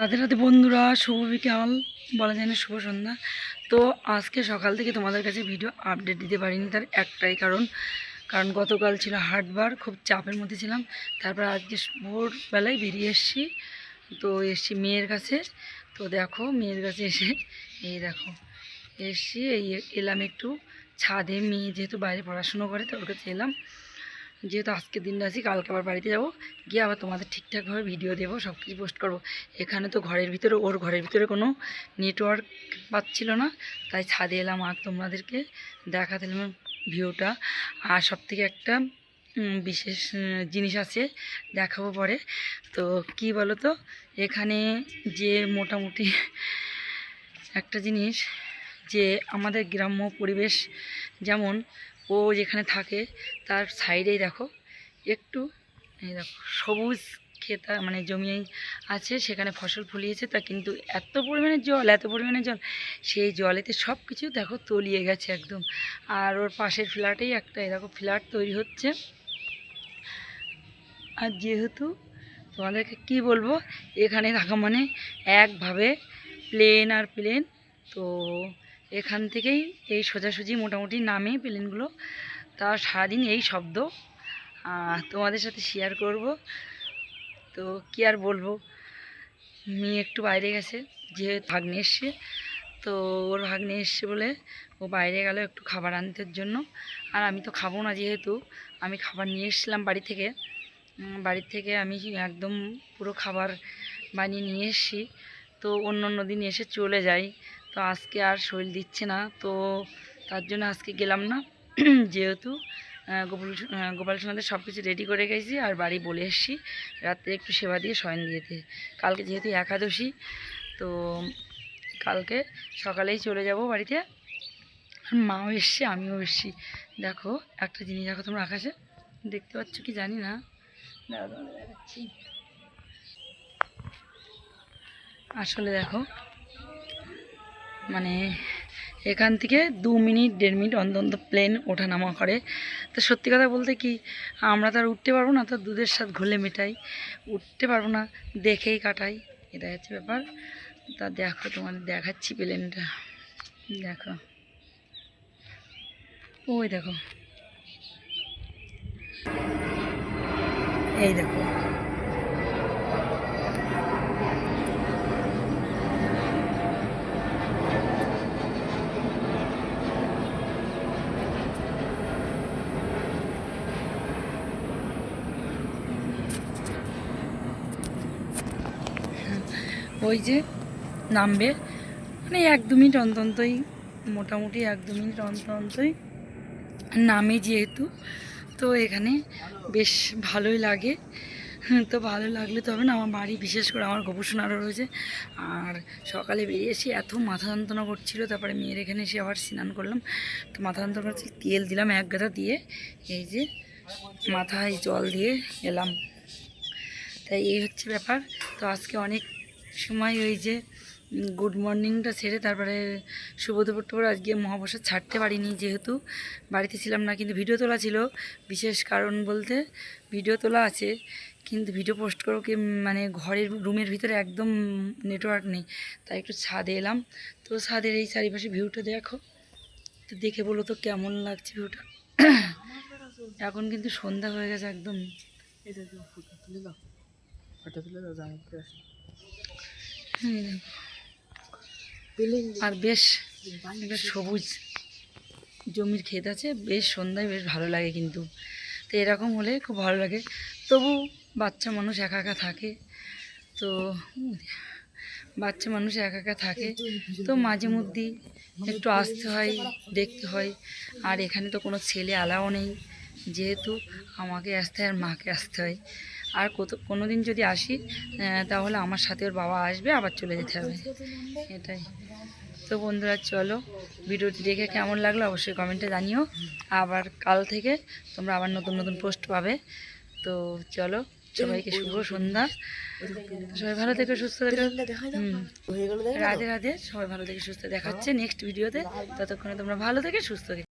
রাতে রাতে বন্ধুরা, শুভ বিকাল। বলা যায় না শুভ সন্ধ্যা। তো আজকে সকাল থেকে তোমাদের কাছে ভিডিও আপডেট দিতে পারিনি তার একটাই কারণ। কারণ গতকাল ছিল হাটবার, খুব চাপের মধ্যে ছিলাম। তারপর আজকে ভোরবেলায় বেরিয়ে এসছি। তো এসছি মেয়ের কাছে। তো দেখো, মেয়ের কাছে এসে, এই দেখো এসছি এই এলাম একটু। ছাদে মেয়ে যেহেতু বাইরে পড়াশুনো করে, তো ওর কাছে এলাম। যেহেতু আজকের দিনটা আছি, কালকে আবার বাড়িতে যাব। গিয়ে আবার তোমাদের ঠিকঠাকভাবে ভিডিও দেবো সব কিছু পোস্ট করব। এখানে তো ঘরের ভিতরে, ওর ঘরের ভিতরে কোনো নেটওয়ার্ক পাচ্ছিল না। তাই ছাদে এলাম আর তোমাদেরকে দেখাতে এলাম ভিউটা আর সব থেকে একটা বিশেষ জিনিস আছে, দেখাবো পরে। তো কি বলো তো এখানে যে মোটামুটি একটা জিনিস যে আমাদের গ্রাম্য পরিবেশ যেমন ও যেখানে থাকে, তার সাইডেই দেখো, একটু এই দেখো, সবুজ ক্ষেতা মানে জমি আছে, সেখানে ফসল ফলিয়েছে, তা কিন্তু এত পরিমাণে জল, এত পরিমাণে জল, সেই জলেতে সব কিছু দেখো তলিয়ে গেছে একদম। আর ওর পাশের ফ্ল্যাটেই একটা দেখো ফ্ল্যাট তৈরি হচ্ছে। আর যেহেতু তোমাদেরকে কি বলব, এখানে থাকা মানে একভাবে প্লেন আর প্লেন তো এখান থেকেই এই সোজাসুজি মোটামুটি নামে প্লেনগুলো। তা সারাদিন এই শব্দ তোমাদের সাথে শেয়ার করব। তো কি আর বলব? মেয়ে একটু বাইরে গেছে যে ভাগ্নে এসছে। তো ওর ভাগ্নে এসছে বলে ও বাইরে গেল একটু খাবার আনতে জন্য। আর আমি তো খাব না যেহেতু, আমি খাবার নিয়ে এসেছিলাম বাড়ি থেকে। বাড়ির থেকে আমি একদম পুরো খাবার বানিয়ে নিয়ে এসেছি। তো অন্য অন্য দিন এসে চলে যাই। তো আজকে আর শরীর দিচ্ছে না, তো তার জন্য আজকে গেলাম না। যেহেতু গোপাল গোপাল সোনাদের সব কিছু রেডি করে গেছি, আর বাড়ি বলে এসেছি রাত্রে একটু সেবা দিয়ে শয়ন দিয়েতে। কালকে যেহেতু একাদশী, তো কালকে সকালেই চলে যাব বাড়িতে। মাও এসছে, আমিও এসছি। দেখো, একটা জিনিস দেখো তোমরা আকাশে। দেখতে পাচ্ছ কি জানি না? দেখাচ্ছি। আসলে দেখো মানে এখান থেকে দু মিনিট, দেড় মিনিট অন্তর প্লেন ওঠানামা করে। তো সত্যি কথা বলতে কি, আমরা তো আর উঠতে পারব না, তো দুধের সাথে ঘুলে মেটাই। উঠতে পারব না, দেখেই কাটাই। এটা হচ্ছে ব্যাপার। তা দেখো, তোমাদের দেখাচ্ছি প্লেনটা দেখো। ওই দেখো। এই দেখো। ওই যে নামবে। মানে এক দু মিনিট অন্তন্তই, মোটামুটি এক দু মিনিট অন্তন্তই নামে যেহেতু, তো এখানে বেশ ভালোই লাগে। তো ভালো লাগলে তো হবে না, আমার বাড়ি বিশেষ করে আমার গবেষণারও রয়েছে। আর সকালে বেরিয়ে এসে এত মাথা যন্ত্রণা করছিল, তারপরে মেয়ের এখানে এসে আবার স্নান করলাম। তো মাথা যন্ত্রণা করছিল তেল দিলাম এক গাদা দিয়ে, এই যে মাথায় জল দিয়ে এলাম। তাই এই হচ্ছে ব্যাপার। তো আজকে অনেক সময় ওই যে গুড মর্নিংটা ছেড়ে তারপরে শুভ দুপুর আজকে মহাবসা ছাড়তে পারিনি যেহেতু। বাড়িতে ছিলাম না, কিন্তু ভিডিও তোলা ছিল। বিশেষ কারণ বলতে ভিডিও তোলা আছে, কিন্তু ভিডিও পোস্ট করো কি মানে ঘরের রুমের ভিতরে একদম নেটওয়ার্ক নেই। তাই একটু ছাদে এলাম। তো ছাদের এই চারিপাশে ভিউটা দেখো। তো দেখে বলো তো কেমন লাগছে ভিউটা এখন কিন্তু সন্ধ্যা হয়ে গেছে একদম। আর বেশ একটা সবুজ জমির ক্ষেত আছে বেশ সন্ধ্যায় বেশ ভালো লাগে কিন্তু। তো এরকম হলে খুব ভালো লাগে। তবু বাচ্চা মানুষ একা একা থাকে তো বাচ্চা মানুষ একা একা থাকে তো মাঝে মধ্যেই একটু আসতে হয় দেখতে হয়। আর এখানে তো কোনো ছেলে আলাও নেই যেহেতু আমাকে আসতে হয় আর মাকে আসতে হয়। আর কত কোনো দিন যদি আসি তাহলে আমার সাথে ওর বাবা আসবে আবার চলে যেতে হবে। এটাই। তো বন্ধুরা চলো ভিডিওটি দেখে কেমন লাগল অবশ্যই কমেন্টে জানিও। আবার কাল থেকে তোমরা আবার নতুন নতুন পোস্ট পাবে। তো চলো সবাইকে শুভ সন্ধ্যা। সবাই ভালো থেকে সুস্থ থেকে। রাধে রাধে। সবাই ভালো থেকে সুস্থ দেখাচ্ছে নেক্সট ভিডিওতে ততক্ষণে তোমরা ভালো থেকে সুস্থ থেকে।